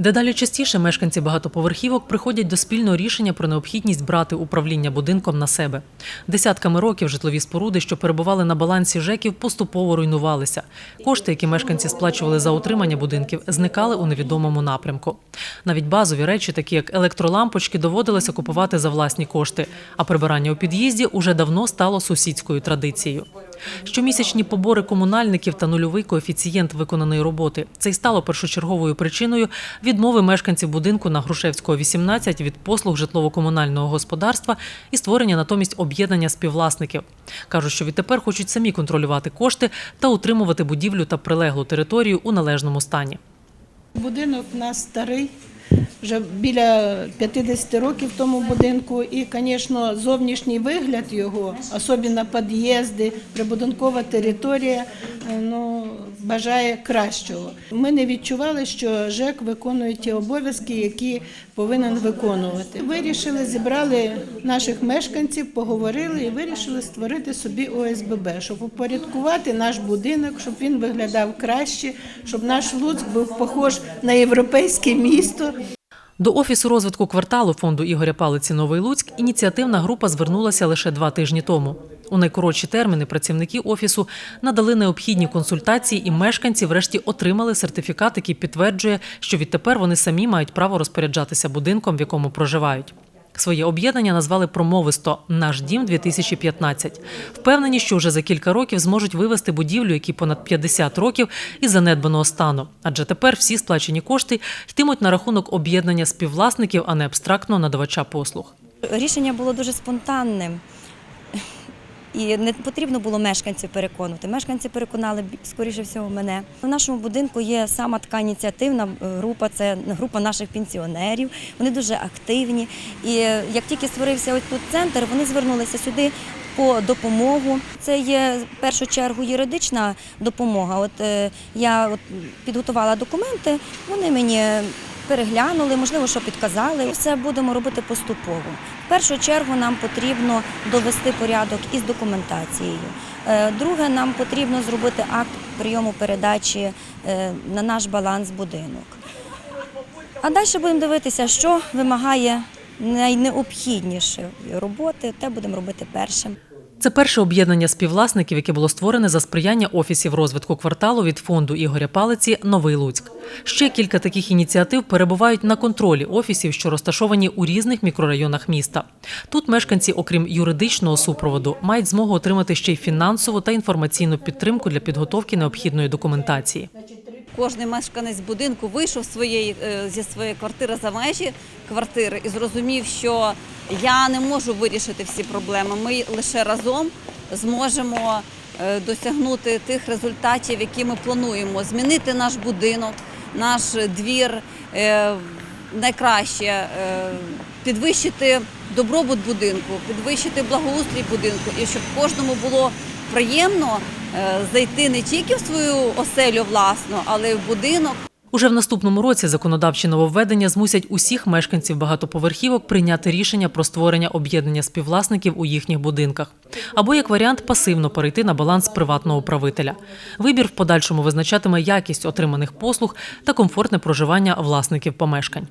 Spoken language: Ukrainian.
Дедалі частіше мешканці багатоповерхівок приходять до спільного рішення про необхідність брати управління будинком на себе. Десятками років житлові споруди, що перебували на балансі ЖЕКів, поступово руйнувалися. Кошти, які мешканці сплачували за утримання будинків, зникали у невідомому напрямку. Навіть базові речі, такі як електролампочки, доводилося купувати за власні кошти, а прибирання у під'їзді уже давно стало сусідською традицією. Щомісячні побори комунальників та нульовий коефіцієнт виконаної роботи це й стало першочерговою причиною відмови мешканців будинку на Грушевського 18 від послуг житлово-комунального господарства і створення натомість об'єднання співвласників. кажуть, що відтепер хочуть самі контролювати кошти та утримувати будівлю та прилеглу територію у належному стані. Будинок у нас старий, вже біля 50 років тому будинку. І, звісно, зовнішній вигляд його, особливо під'їзди, прибудинкова територія, е, ну, бажає кращого. Ми не відчували, що ЖЕК виконує ті обов'язки, які повинен виконувати. Вирішили, зібрали наших мешканців, поговорили і вирішили створити собі ОСББ, щоб упорядкувати наш будинок, щоб він виглядав краще, щоб наш Луцьк був похож на європейське місто. До офісу розвитку кварталу фонду Ігоря Палиці Новий Луцьк ініціативна група звернулася лише два тижні тому. У найкоротші терміни працівники офісу надали необхідні консультації, і мешканці врешті отримали сертифікат, який підтверджує, що відтепер вони самі мають право розпоряджатися будинком, в якому проживають. Своє об'єднання назвали промовисто Наш дім 2015 Впевнені, що вже за кілька років зможуть вивести будівлю, які понад 50 років із занедбаного стану. Адже тепер всі сплачені кошти йтимуть на рахунок об'єднання співвласників, а не абстрактного надавача послуг. Рішення було дуже спонтанним. І не потрібно було мешканців переконувати. Мешканці переконали скоріше всього мене. В нашому будинку є сама така ініціативна е, група, це група наших пенсіонерів. Вони дуже активні. І е, як тільки створився ось тут центр, вони звернулися сюди по допомогу. Це є в першу чергу юридична допомога. От е, я от підготувала документи, вони мені переглянули, можливо, що підказали. Все будемо робити поступово. В першу чергу нам потрібно довести порядок із документацією. Е, Друге, нам потрібно зробити акт прийому передачі е, на наш баланс будинок. А далі будемо дивитися, що вимагає найнеобхідніше роботи, те будемо робити першим. Це перше об'єднання співвласників, яке було створене за сприяння офісів розвитку кварталу від фонду Ігоря Палиці Новий Луцьк. Ще кілька таких ініціатив перебувають на контролі офісів, що розташовані у різних мікрорайонах міста. Тут мешканці, окрім юридичного супроводу, мають змогу отримати ще й фінансову та інформаційну підтримку для підготовки необхідної документації. Кожний мешканець будинку вийшов своєї, е, зі своєї квартири за межі квартири і зрозумів, що я не можу вирішити всі проблеми. Ми лише разом зможемо е, досягнути тих результатів, які ми плануємо. Змінити наш будинок, наш двір е, найкраще, підвищити добробут будинку, підвищити благоустрій будинку, і щоб кожному було приємно зайти не тільки в свою оселю власну, але й в будинок. Уже в наступному році законодавчі нововведення змусять усіх мешканців багатоповерхівок прийняти рішення про створення об'єднання співвласників у їхніх будинках, або як варіант пасивно перейти на баланс приватного управителя. Вибір в подальшому визначатиме якість отриманих послуг та комфортне проживання власників помешкань.